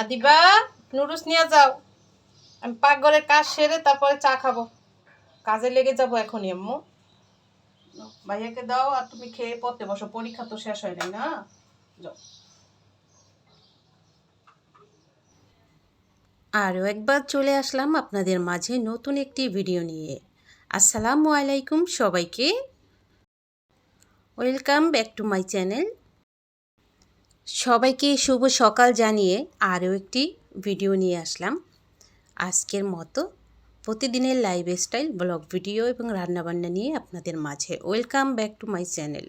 Adiba noodles নিয়ে যাও। আমি পাকঘরের কাজ সেরে তারপরে চা খাব। কাজে লেগে যাব এখনই, আম্মু। ভাইয়াকে দাও আর তুমি খেয়ে পড়তে বসো, পরীক্ষা তো শেষ হয় না? যাও। আরও একবার চলে আসলাম আপনাদের মাঝে নতুন একটি ভিডিও নিয়ে। আসসালামু আলাইকুম সবাইকে। Welcome back to my channel. সবাইকে শুভ সকাল জানিয়ে আরও একটি ভিডিও নিয়ে আসলাম। আজকের মতো। প্রতিদিনের লাইফ স্টাইল ব্লগ ভিডিও এবং রান্নাবান্না নিয়ে আপনাদের মাঝে। Welcome back to my channel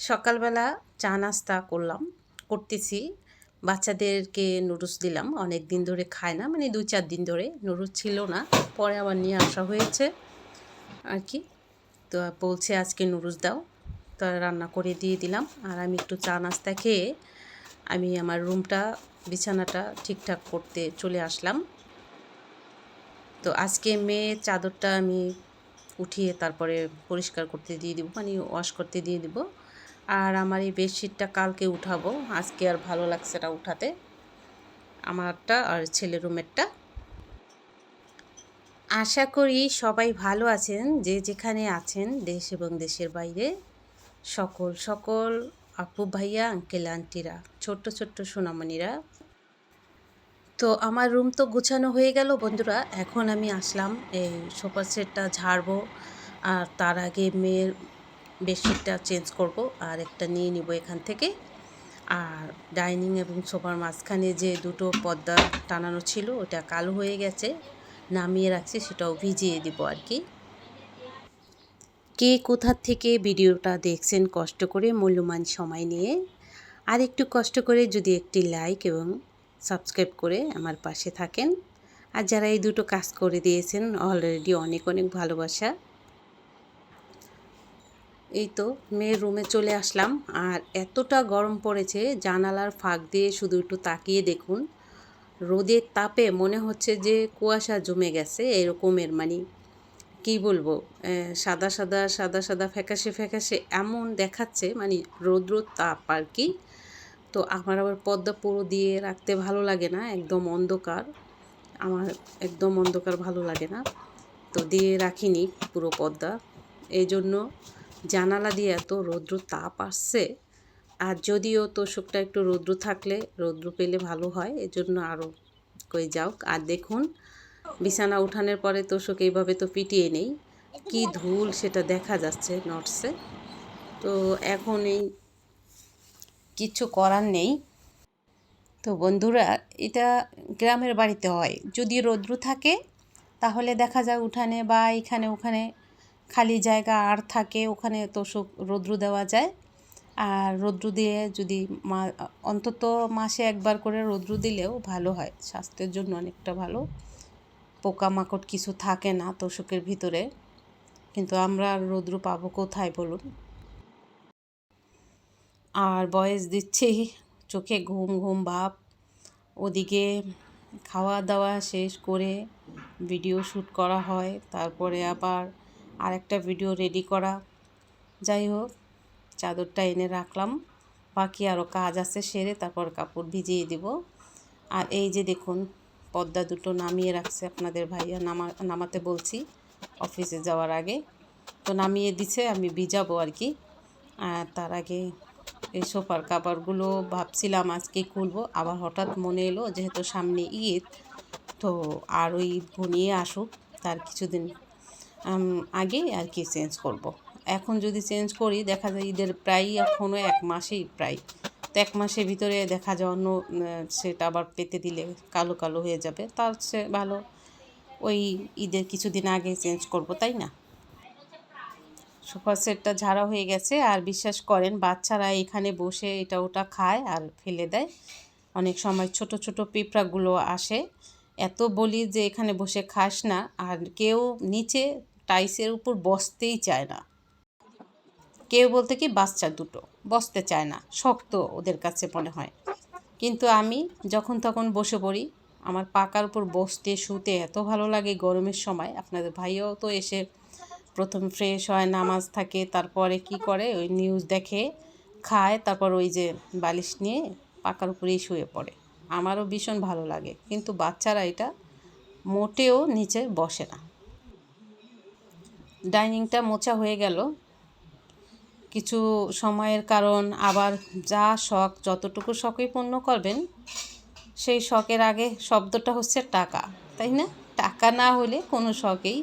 সকালবেলা চা নাস্তা করলাম, করতেছি। বাচ্চাদেরকে নুডলস দিলাম অনেক দিন ধরে খায় না মানে দুই চার দিন ধরে নুডলস ছিল না, পরে আবার নিয়ে আসা হয়েছে। আর কি? তো বলছে আজকে নুডলস দাও। তো রান্না করে দিয়ে দিলাম। আর আমি একটু চা নাস্তা খেয়ে আমি আমার রুমটা, বিছানাটা ঠিকঠাক করতে চলে আসলাম। তো আজকে মেয়ের চাদরটা আমি উঠিয়ে তারপরে পরিষ্কার করতে দিয়ে দিব মানে ওয়াশ করতে দিয়ে দিব। আর আমার এই বেডশিটটা কালকে উঠাবো, আজকে আর ভালো লাগছে না উঠাতে। আমারটা আর ছেলের রুমেরটা। আশা করি সবাই ভালো আছেন, যে যেখানে আছেন, দেশ এবং দেশের বাইরে। সকল সকল আপু ভাইয়া, আঙ্কেল, আন্টিরা, ছোট্ট ছোট্ট সোনামণিরা। তো আমার রুম তো গুছানো হয়ে গেল, বন্ধুরা। এখন আমি আসলাম, এই সোফা সেটটা ঝাড়বো, আর তার আগে মেয়ের বেডশিটটা চেঞ্জ করব, আর একটা নিয়ে নিব এখান থেকে। আর ডাইনিং এবং সোফার মাঝখানে যে দুটো পর্দা টানানো ছিল, ওটা কালো হয়ে গেছে, নামিয়ে রাখছি, সেটাও ভিজিয়ে দিব আর কি। কে কোথার থেকে ভিডিওটা দেখছেন কষ্ট করে মূল্যমান সময় নিয়ে? আর একটু কষ্ট করে যদি একটি লাইক এবং সাবস্ক্রাইব করে আমার পাশে থাকেন। আর যারা এই দুটো কাজ করে দিয়েছেন অলরেডি অনেক অনেক ভালোবাসা। এই তো মেয়ের রুমে চলে আসলাম। আর এতটা গরম পড়েছে, জানালার ফাঁক দিয়ে শুধু একটু তাকিয়ে দেখুন। রোদের তাপে মনে হচ্ছে যে কুয়াশা জমে গেছে, এরকমের মানে কি বলব? সাদা সাদা সাদা সাদা, ফ্যাকাশে ফ্যাকাশে এমন দেখাচ্ছে মানে রৌদ্র তাপ আর কি। তো আমার আবার পর্দা পুরো দিয়ে রাখতে ভালো লাগে না, একদম অন্ধকার। আমার একদম অন্ধকার ভালো লাগে না। তো দিয়ে রাখিনি পুরো পর্দা এই জন্য জানালা দিয়ে এত রৌদ্র তাপ আসছে। আর যদিও তোষকটা একটু রৌদ্র থাকলে, রৌদ্র পেলে ভালো হয়, এজন্য আরও কই যাও আর দেখুন বিছানা উঠানোর পরে তোষক এইভাবে তো পিটিয়ে নেই। কি ধুল সেটা দেখা যাচ্ছে নটসে। তো এখন এই কিচ্ছু করার নেই। তো বন্ধুরা, এটা গ্রামের বাড়িতে হয়। যদি রৌদ্র থাকে, তাহলে দেখা যায় উঠানে বা এখানে ওখানে খালি জায়গা আর থাকে, ওখানে তোষক রৌদ্র দেওয়া যায়। আর রৌদ্র দিয়ে যদি মা, অন্তত মাসে একবার করে রৌদ্র দিলেও ভালো হয়। স্বাস্থ্যের জন্য অনেকটা ভালো। পোকামাকড় কিছু থাকে না তোষকের ভিতরে। কিন্তু আমরা রৌদ্র পাবো কোথায় বলুন? আর বয়স দিচ্ছি, চোখে ঘুম ঘুম ভাব। ওদিকে খাওয়া দাওয়া শেষ করে ভিডিও শ্যুট করা হয়, তারপরে আবার আরেকটা ভিডিও রেডি করা। যাই হোক, চাদরটা এনে রাখলাম। বাকি আরও কাজ আছে, সেরে তারপর কাপড় ভিজিয়ে দিব। আর এই যে দেখুন পর্দা দুটো নামিয়ে রাখছে আপনাদের ভাইয়া, নামা, নামাতে বলছি, অফিসে যাওয়ার আগে তো নামিয়ে দিছে, আমি ভিজাবো আর কি আর তার আগে এই সোফার কাপড়গুলো ভাবছিলাম আজকে খুলবো, আবার হঠাৎ মনে এলো যেহেতু সামনে ঈদ, তো আরও ঈদ ঘনিয়ে আসুক, তার কিছুদিন আগে আর কি চেঞ্জ করব। এখন যদি চেঞ্জ করি, দেখা যায় ঈদের প্রায় এখনও এক মাসেই প্রায় এক মাসের ভিতরে দেখা যায় অন্য সেটা আবার পেতে দিলে কালো কালো হয়ে যাবে। তার সে ভালো ওই ঈদের কিছুদিন আগে চেঞ্জ করব, তাই না? সোফা সেটটা ঝাড়া হয়ে গেছে আর বিশ্বাস করেন, বাচ্চারা এখানে বসে এটা ওটা খায় আর ফেলে দেয়। অনেক সময় ছোট ছোট পিঁপড়াগুলো আসে। এত বলি যে এখানে বসে খাস না আর কেউ নিচে টাইসের উপর বসতেই চায় না। কেউ বলতে কি বাচ্চা দুটো, বসতে চায় না, শক্ত ওদের কাছে মনে হয়। কিন্তু আমি যখন তখন বসে পড়ি, আমার পাকার উপর বসতে, শুতে এত ভালো লাগে গরমের সময়। আপনাদের ভাইও তো এসে প্রথম ফ্রেশ হয়, নামাজ থাকে, তারপরে কি করে? ওই নিউজ দেখে, খায়, তারপর ওই যে বালিশ নিয়ে পাকার উপরেই শুয়ে পড়ে। আমারও ভীষণ ভালো লাগে, কিন্তু বাচ্চারা এটা মোটেও নিচে বসে না। ডাইনিংটা মোছা হয়ে গেল কিছু সময়ের কারণ আবার যা শখ, যতটুকু শখই পূর্ণ করবেন, সেই শখের আগে শব্দটা হচ্ছে টাকা, তাই না? টাকা না হলে কোনো শখেই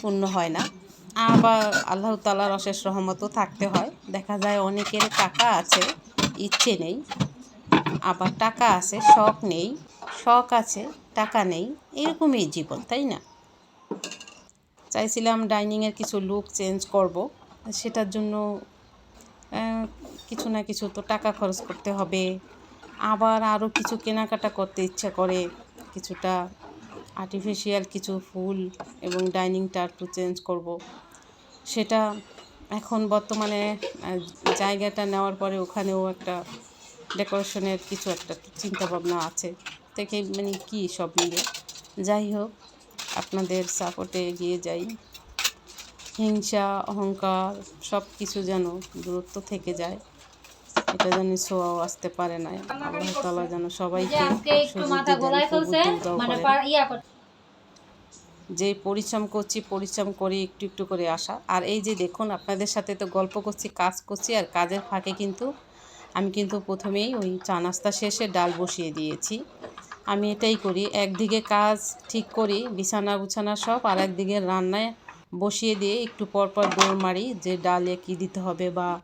পূর্ণ হয় না। আবার আল্লাহ তালার অশেষ রহমতও থাকতে হয়। দেখা যায় অনেকের টাকা আছে, ইচ্ছে নেই, আবার টাকা আছে, শখ নেই, শখ আছে, টাকা নেই, এরকমই জীবন, তাই না? চাইছিলাম ডাইনিংয়ের কিছু লুক চেঞ্জ করব। সেটার জন্য কিছু না কিছু তো টাকা খরচ করতে হবে। আবার আরও কিছু কেনাকাটা করতে ইচ্ছা করে। কিছুটা আর্টিফিশিয়াল কিছু ফুল এবং ডাইনিংটা একটু চেঞ্জ করব। সেটা এখন বর্তমানে জায়গাটা নেওয়ার পরে ওখানেও একটা ডেকোরেশনের কিছু একটা চিন্তা ভাবনা আছে। থেকে মানে কি সব মিলে। যাই হোক, আপনাদের সাপোর্টে এগিয়ে যাই। হিংসা অহংকার সব কিছু যেন দূরত্ব থেকে যায় এটা যেন ছোঁয়াও আসতে পারে না। আল্লাহ তালা যেন সবাইকে আজকে একটু মাথা দিয়ে ফেলছে মানে ইয়া যে পরিশ্রম করছি পরিশ্রম করে একটু একটু করে আসা। আর এই যে দেখুন আপনাদের সাথে তো গল্প করছি কাজ করছি আর কাজের ফাঁকে কিন্তু আমি কিন্তু প্রথমেই ওই চা নাস্তা শেষে ডাল বসিয়ে দিয়েছি। আমি এটাই করি একদিকে কাজ ঠিক করি বিছানা গুছানা সব আর একদিকে রান্নায় বসিয়ে দিয়ে একটু পরপর পর দৌড় মারি যে ডালে কী দিতে হবে বা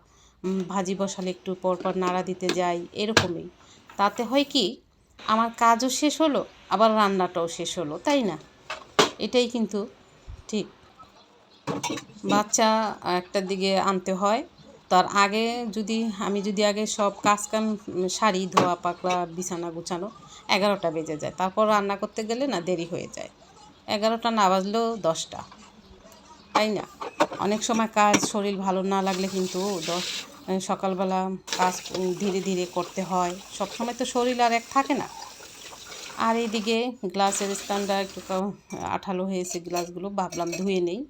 ভাজি বসালে একটু পর পর নাড়া দিতে যাই, এরকমই। তাতে হয় কি, আমার কাজও শেষ হলো, আবার রান্নাটাও শেষ হলো, তাই না? এটাই কিন্তু ঠিক। বাচ্চা একটার দিকে আনতে হয়, তার আগে যদি, আমি যদি আগে সব কাজ কাম শাড়ি, ধোয়া, পাকড়া, বিছানা গুছানো, এগারোটা বেজে যায়। তারপর রান্না করতে গেলে না দেরি হয়ে যায়। এগারোটা না বাজলেও দশটা। তাই না? অনেক সময় কাজ শরীর ভালো না লাগলে কিন্তু দশ সকালবেলা কাজ ধীরে ধীরে করতে হয়। সব সময় তো শরীর আর এক থাকে না। আর এইদিকে গ্লাসের স্ট্যান্ডার্ড আঠালো হয়েছে, গ্লাসগুলো ভাবলাম ধুয়ে নেই।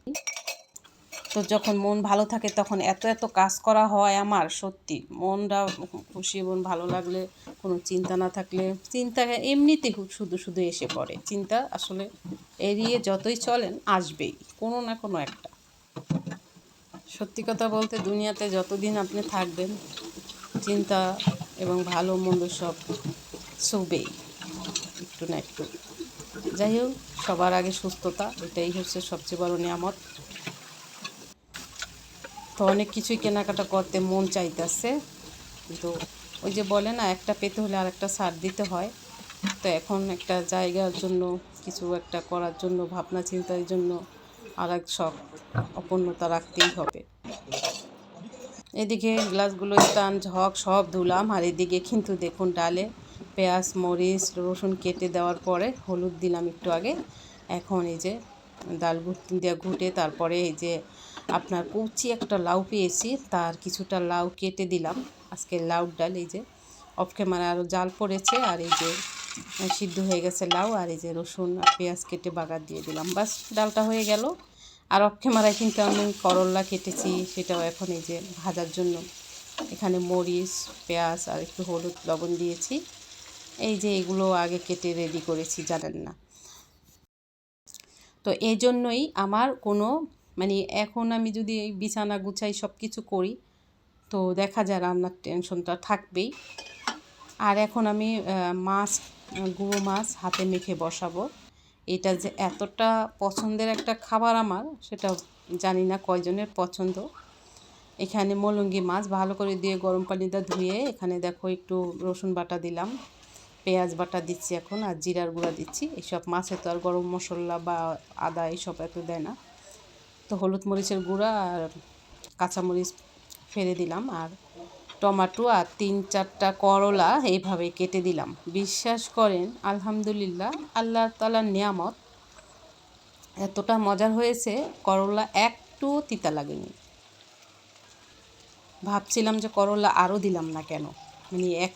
তো যখন মন ভালো থাকে তখন এত এত কাজ করা হয় আমার, সত্যি। মনটা খুশি, মন ভালো লাগলে, কোনো চিন্তা না থাকলে, চিন্তা এমনিতে হু- শুধু শুধু এসে পড়ে। চিন্তা আসলে এড়িয়ে যতই চলেন, আসবেই, কোনো না কোনো একটা। সত্যি কথা বলতে দুনিয়াতে যতদিন আপনি থাকবেন, চিন্তা এবং ভালো, মন্দ সব ছুবেই একটু না একটু। যাই হোক, সবার আগে সুস্থতা, এটাই হচ্ছে সবচেয়ে বড় নিয়ামত। তো অনেক কিছুই কেনাকাটা করতে মন চাইতেছে। কিন্তু ওই যে বলে না, একটা পেতে হলে আর একটা সার দিতে হয়। তো এখন একটা জায়গার জন্য, কিছু একটা করার জন্য, ভাবনা চিন্তার জন্য আর এক শখ অপূর্ণতা রাখতেই হবে। এদিকে গ্লাসগুলো স্টান, ঝক, সব ধুলাম। আর এদিকে কিন্তু দেখুন ডালে পেঁয়াজ, মরিচ, রসুন কেটে দেওয়ার পরে হলুদ দিলাম একটু আগে। এখন এই যে ডাল দিয়ে ঘুটে তারপরে এই যে আপনার কুচি একটা লাউ পেয়েছি, তার কিছুটা লাউ কেটে দিলাম। আজকে লাউ ডাল, এই যে অফ ক্যামেরা আরও জাল পড়েছে, আর এই যে সিদ্ধ হয়ে গেছে লাউ, আর এই যে রসুন আর পেঁয়াজ কেটে বাগার দিয়ে দিলাম। বাস, ডালটা হয়ে গেল। আর অফ ক্যামেরায় কিন্তু আমি করল্লা কেটেছি, সেটাও এখন এই যে ভাজার জন্য। এখানে মরিচ, পেঁয়াজ আর একটু হলুদ লবণ দিয়েছি। এই যে এগুলো আগে কেটে রেডি করেছি, জানেন না। তো এই জন্যই আমার কোনো মানে এখন আমি যদি এই বিছানা গুছাই সব কিছু করি, তো দেখা যায় রান্নার টেনশনটা থাকবেই। আর এখন আমি মাছ, গুঁড়ো মাছ হাতে মেখে বসাবো। এটা যে এতটা পছন্দের একটা খাবার আমার, সেটা জানি না কয়জনের পছন্দ। এখানে মলঙ্গি মাছ ভালো করে দিয়ে গরম পানিটা ধুয়ে, এখানে দেখো একটু রসুন বাটা দিলাম, পেঁয়াজ বাটা দিচ্ছি এখন, আর জিরার গুঁড়া দিচ্ছি। এইসব মাছে তো আর গরম মশলা বা আদা এইসব এত দেয় না। তো হলুদ মরিচের গুঁড়া আর কাঁচামরিচ ফেলে দিলাম আর টমাটো আর তিন চারটা করলা এইভাবে কেটে দিলাম। বিশ্বাস করেন, আলহামদুলিল্লাহ, আল্লাহ তালার নিয়ামত এতটা মজার হয়েছে, করলা একটু তিতা লাগেনি। ভাবছিলাম যে করলা আরও দিলাম না কেন? মানে এক,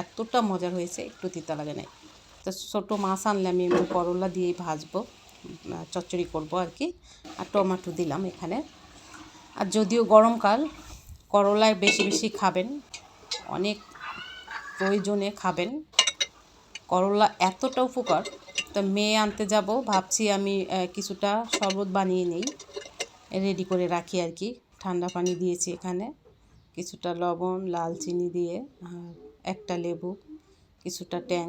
এতটা মজার হয়েছে, একটু তিতা লাগে নাই। তো ছোটো মাছ আনলে আমি করলা দিয়েই ভাজবো। চচ্চড়ি করব আর কি। আর টমেটো দিলাম এখানে। আর যদিও গরমকাল, করলায় বেশি বেশি খাবেন, অনেক প্রয়োজনে খাবেন। করলা এতটা উপকার, তো মেয়ে আনতে যাব, ভাবছি আমি কিছুটা শরবত বানিয়ে নেই রেডি করে রাখি আর কি। ঠান্ডা পানি দিয়েছি এখানে, কিছুটা লবণ, লাল চিনি দিয়ে, আর একটা লেবু, কিছুটা ট্যাং।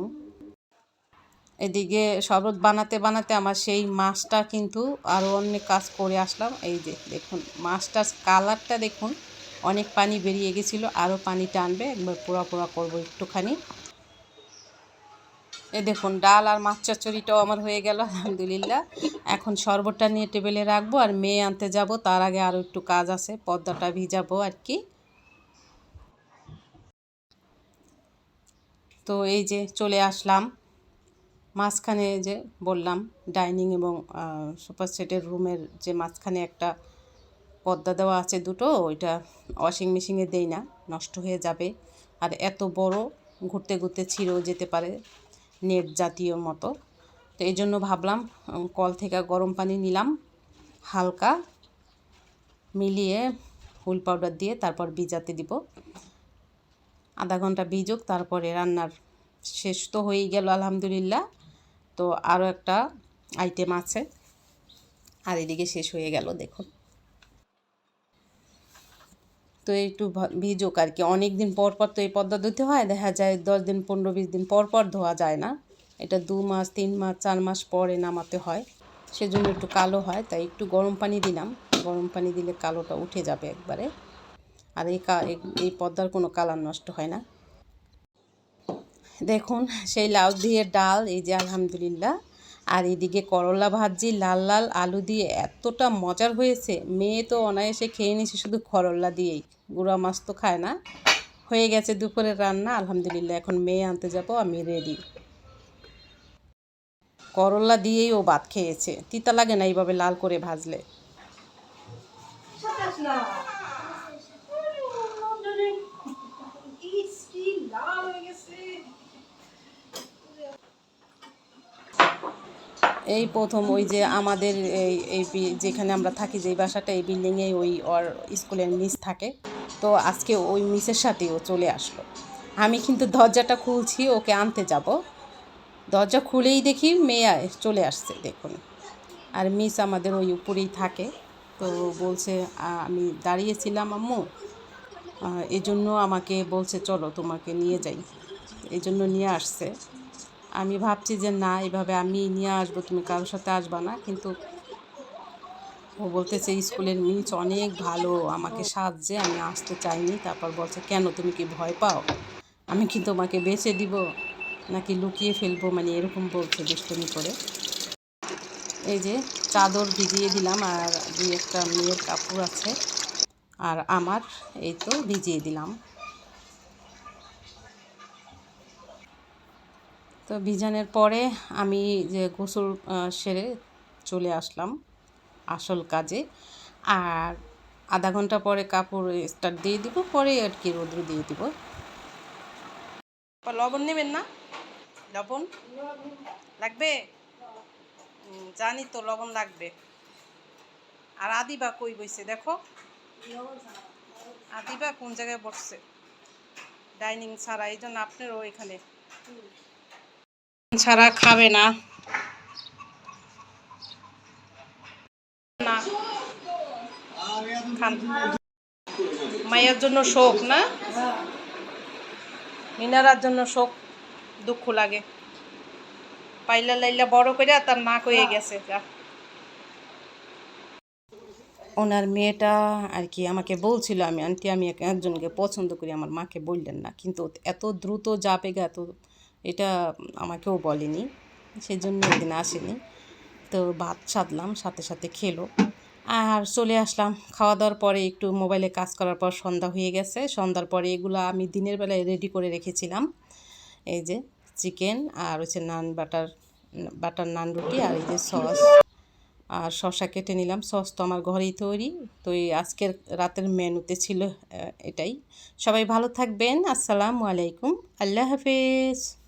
এদিকে শরবত বানাতে বানাতে আমার সেই মাছটা কিন্তু আরও অনেক কাজ করে আসলাম। এই যে দেখুন, মাছটার কালারটা দেখুন, অনেক পানি বেরিয়ে গেছিল আরও পানি টানবে, একবার পোড়া পোড়া করব একটুখানি। এ দেখুন, ডাল আর মাছ চচ্চড়িটাও আমার হয়ে গেল, আলহামদুলিল্লাহ। এখন শরবতটা নিয়ে টেবিলে রাখব আর মেয়ে আনতে যাব, তার আগে আরও একটু কাজ আছে, পদ্মাটা ভিজাবো আর কি। তো এই যে চলে আসলাম। মাঝখানে যে বললাম, ডাইনিং এবং সুপার সেটের রুমের যে মাঝখানে একটা পর্দা দেওয়া আছে দুটো, ওইটা ওয়াশিং মেশিনে দেই না, নষ্ট হয়ে যাবে। আর এত বড় ঘুরতে ঘুরতে ছিঁড়েও যেতে পারে নেট জাতীয় মতো। তো এই জন্য ভাবলাম কল থেকে গরম পানি নিলাম, হালকা মিলিয়ে হুল পাউডার দিয়ে তারপর ভিজাতে দিব। আধা ঘণ্টা ভিজুক, তারপরে রান্নার শেষ তো হয়েই গেল, আলহামদুলিল্লাহ। তো আরও একটা আইটেম আছে। আর এদিকে শেষ হয়ে গেল, দেখুন। তো একটু ভিজুক আর কি। অনেক দিন পর পর তো এই পদ্মা ধুতে হয়, দেখা যায় দশ দিন, পনেরো, বিশ দিন পর পর ধোয়া যায় না। এটা দু মাস, তিন মাস, চার মাস পরে নামাতে হয়। সেজন্য একটু কালো হয়, তাই একটু গরম পানি দিলাম। গরম পানি দিলে কালোটা উঠে যাবে একবারে। আর এই- এই পদ্মার কোনো কালার নষ্ট হয় না। দেখুন, সেই লাউ দিয়ে ডাল, এই যে আলহামদুলিল্লাহ। আর এদিকে করলা ভাজি, লাল লাল আলু দিয়ে এতটা মজার হয়েছে। মেয়ে তো অনায়াসে খেয়ে নিছে শুধু করলা দিয়েই। গুঁড়া মাছ তো খায় না। হয়ে গেছে দুপুরের রান্না, আলহামদুলিল্লাহ। এখন মেয়ে আনতে যাব, আমি রেডি করলা দিয়েই ও ভাত খেয়েছে। তিতা লাগে না এইভাবে লাল করে ভাজলে। এই প্রথম ওই যে আমাদের এই এই যেখানে আমরা থাকি, যেই বাসাটা, এই বিল্ডিংয়ে ওই ওর স্কুলের মিস থাকে। তো আজকে ওই মিসের সাথে ও চলে আসলো। আমি কিন্তু দরজাটা খুলছি, ওকে আনতে যাব। দরজা খুলেই দেখি মেয়ে চলে আসছে, দেখুন। আর মিস আমাদের ওই উপরেই থাকে। তো বলছে আমি দাঁড়িয়েছিলাম আম্মু। এজন্য আমাকে বলছে, চলো তোমাকে নিয়ে যাই। এই জন্য নিয়ে আসছে। আমি ভাবছি যে না, এভাবে আমি নিয়ে আসব, তুমি কারোর সাথে আসবা না। কিন্তু ও বলতেছে, স্কুলের মিস অনেক ভালো, আমাকে সাজছে আমি আসতে চাইনি। তারপর বলছে, কেন, তুমি কি ভয় পাও? আমি কি তোমাকে বেঁচে দিব, নাকি লুকিয়ে ফেলব? মানে এরকম বলছে দুষ্টুমি করে। এই যে চাদর ভিজিয়ে দিলাম, আর দুই একটা মেয়ের কাপড় আছে, আর আমার এই তো ভিজিয়ে দিলাম। তো ভিজানোর পরে আমি যে গোসল সেরে চলে আসলাম আসল কাজে। আর আধা ঘণ্টা পরে কাপড় স্টার্ট দিয়ে দিব, পরে আর কি রোদ্র দিয়ে দিব। লবণ নেবেন না? লবণ? লাগবে? জানি তো লবণ লাগবে। আর আদিবা কই বইছে দেখো? আদিবা কোন জায়গায় বসছে? ডাইনিং ছাড়া, এই জন্য আপনারও এখানে। ছাড়া খাবে না। না। মায়ের জন্য শোক, না? মিনারার জন্য শোক, দুঃখ লাগে। পাইলা লাইলা বড় করে তার নাক হয়ে গেছে ওনার মেয়েটা আর কি আমাকে বলছিল আমি, আন্টি, আমি একজনকে পছন্দ করি, আমার মাকে বললেন না। কিন্তু এত দ্রুত যাবে এত এটা আমাকেও বলেনি, সেজন্য একদিন আসেনি। তো ভাত সাধলাম, সাথে সাথে খেলো। আর চলে আসলাম, খাওয়া দাওয়ার পরে একটু মোবাইলে কাজ করার পর সন্ধ্যা হয়ে গেছে। সন্ধ্যার পরে এগুলো আমি দিনের বেলায় রেডি করে রেখেছিলাম। এই যে চিকেন আর হচ্ছে নান বাটার বাটার নান রুটি আর এই যে সস আর শসা কেটে নিলাম। সস তো আমার ঘরেই তৈরি। তো এই আজকের রাতের মেনুতে ছিল এটাই। সবাই ভালো থাকবেন। আসসালামু আলাইকুম। আল্লাহ হাফেজ।